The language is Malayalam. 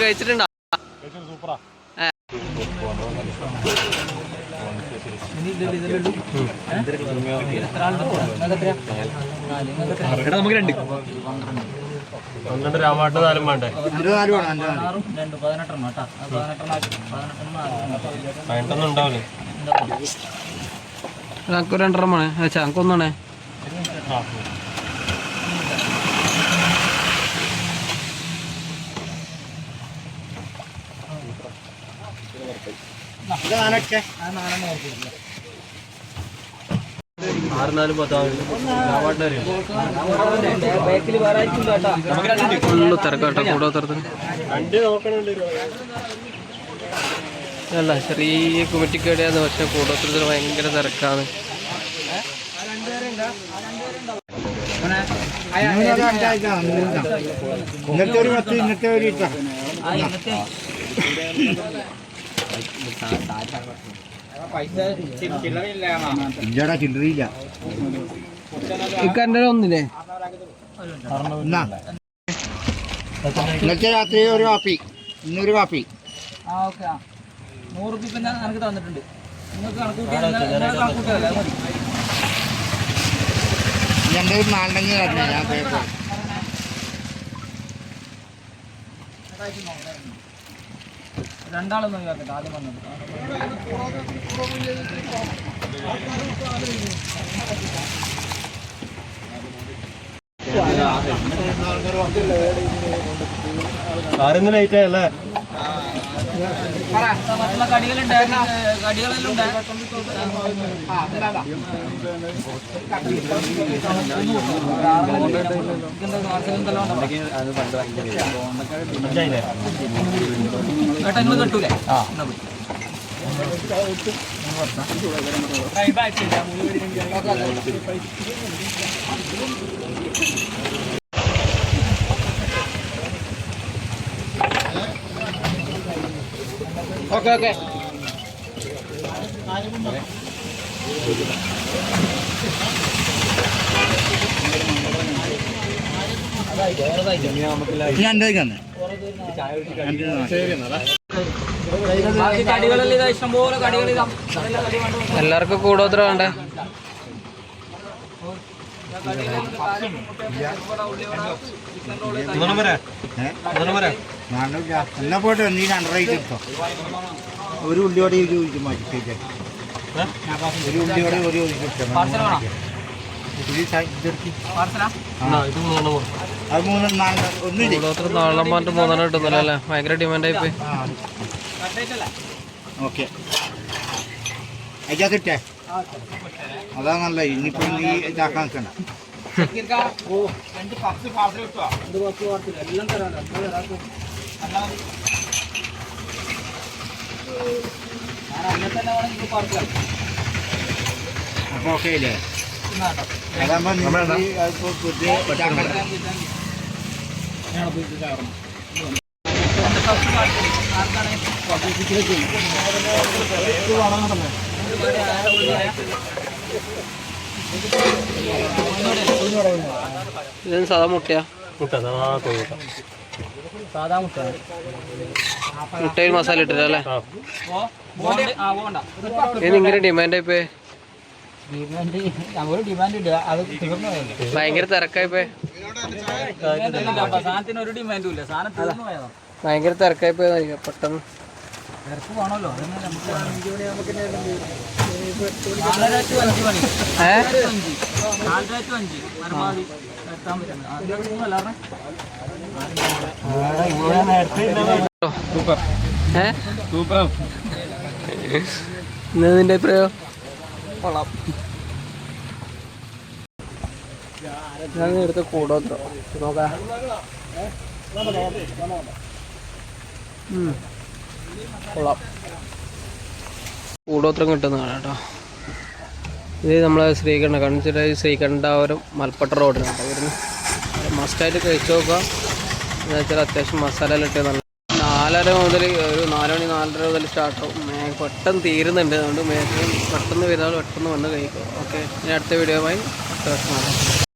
കഴിച്ചിട്ടുണ്ട്? സൂപ്പറാ. നമുക്ക് രണ്ട്. പന്ത്രണ്ട് രാമാട്ട് നാലും വേണ്ടേ? പതിനെട്ടൊന്നും ഉണ്ടാവില്ലേ? ഞങ്ങൾക്ക് രണ്ടെണ്ണം വേണേ അച്ഛാ നമുക്ക് ഒന്നാണേ ആ ആറ് ഓർക്കില്ല തിരക്കാട്ടോ അല്ല ചെറിയ കുമിറ്റിക്കേടിയാന്ന് പക്ഷെ കൂടോത്തരത്തിന് ഭയങ്കര തിരക്കാണ്. ഇന്നത്തെ ഒരു പത്ത് ഇന്നത്തെ ഒരു ഇട്ട. ഇല്ലടാ ചില്ലറിയില്ല. ഇക്കന്റെ ഒന്നില്ലേ ഇന്നത്തെ രാത്രി ഒരു കാപ്പി. ഇന്നൊരു കാപ്പി. ആ ഓക്കെ. ആ. നൂറ് റുപ്യ പിന്നെ എനിക്ക് തന്നിട്ടുണ്ട്. നിങ്ങൾക്ക് കണക്ക് കൂട്ടിയാൽ എന്റെ ഒരു നാലെണ്ണം തരണേ ഞാൻ പേപ്പർ രണ്ടാളൊന്നും ഒഴിവാക്കട്ടെ ആദ്യം വന്നത് കാറിന്ന് ലേറ്റ് ആയല്ലേ? കടികളുണ്ട്. കടികളെല്ലാം ഉണ്ട്. കേട്ടോ നിങ്ങൾ കെട്ടൂലേ? Okay okay. ഞാൻ ഇതാ എല്ലാവർക്കും കൂടോത്ര വേണ്ടേ എന്നാ പോട്ടെ നീ എടുത്തോ. ഒരു ഉള്ളിയോടെ ഒരു മാറ്റി ഒരു ഉള്ളിയോടെ ഒരു നാളെ മൂന്നെണ്ണം കിട്ടുന്നല്ലോ അല്ലേ? ഭയങ്കര ഡിമാൻഡായി പോയി ഓക്കെ. അയ്യാ അതാ നല്ല ഇനിയിപ്പോ നീ ഇതാക്കാൻ നിൽക്കണ്ട. അപ്പൊ ഓക്കെ ഇല്ലേ അതാകുമ്പോ പുതിയ ഇതാക്കണ്ട. ഇത് സാധാ മുട്ടയാ? മുട്ട കോഴിമുട്ട സാധാ മുട്ട മുട്ടയിൽ മസാല ഇട്ടിട്ടല്ലേ ഒരു ഡിമാൻഡ് ആയിപ്പേ അത് തീർന്നു പോയല്ലേ ഭയങ്കര തിരക്കായിപ്പേ പോയി സാധനത്തിന് ഒരു ഡിമാൻഡും ഇല്ല. സാധനം തീർന്നു പോയതാ. ഭയങ്കര തിരക്കായിപ്പോയി പെട്ടെന്ന് തിരക്ക് അതന്നെ നമുക്ക് നാലര ടു അഞ്ച് മണി. ഏ? അഞ്ച്. നാലര ടു അഞ്ച്. പരമാവധി എത്താൻ പറ്റുന്നത്. ആദ്യം മൂന്നല്ല ഏ? സൂപ്പർ. നിന്റെ അഭിപ്രായം? കൊള്ളാം. ഞാൻ എടുത്ത കൂടോത്രോ നോക്കാം. ഉം. കൊള്ളാം. കൂടോത്രം കിട്ടുന്നതാണ് കേട്ടോ. ഇത് നമ്മളെ ശ്രീകണ്ഠ കണ്ണിച്ചിട്ട് ശ്രീകണ്ഠാപുരം മൽപ്പട്ട റോഡിലാണ് കേട്ടോ വരുന്നത്. മസ്റ്റായിട്ട് കഴിച്ചു നോക്കുക. എന്ന് വെച്ചാൽ അത്യാവശ്യം മസാല ഇട്ട് നല്ല നാലര മുതൽ ഒരു നാല് മണി നാലര മുതൽ സ്റ്റാർട്ടാവും ആവും. പെട്ടെന്ന് തീരുന്നുണ്ട്. അതുകൊണ്ട് മേഘം പെട്ടെന്ന് വരുന്നവർ പെട്ടെന്ന് വന്ന് കഴിക്കും ഓക്കെ ഇനി അടുത്ത വീഡിയോ അടുത്ത വർഷം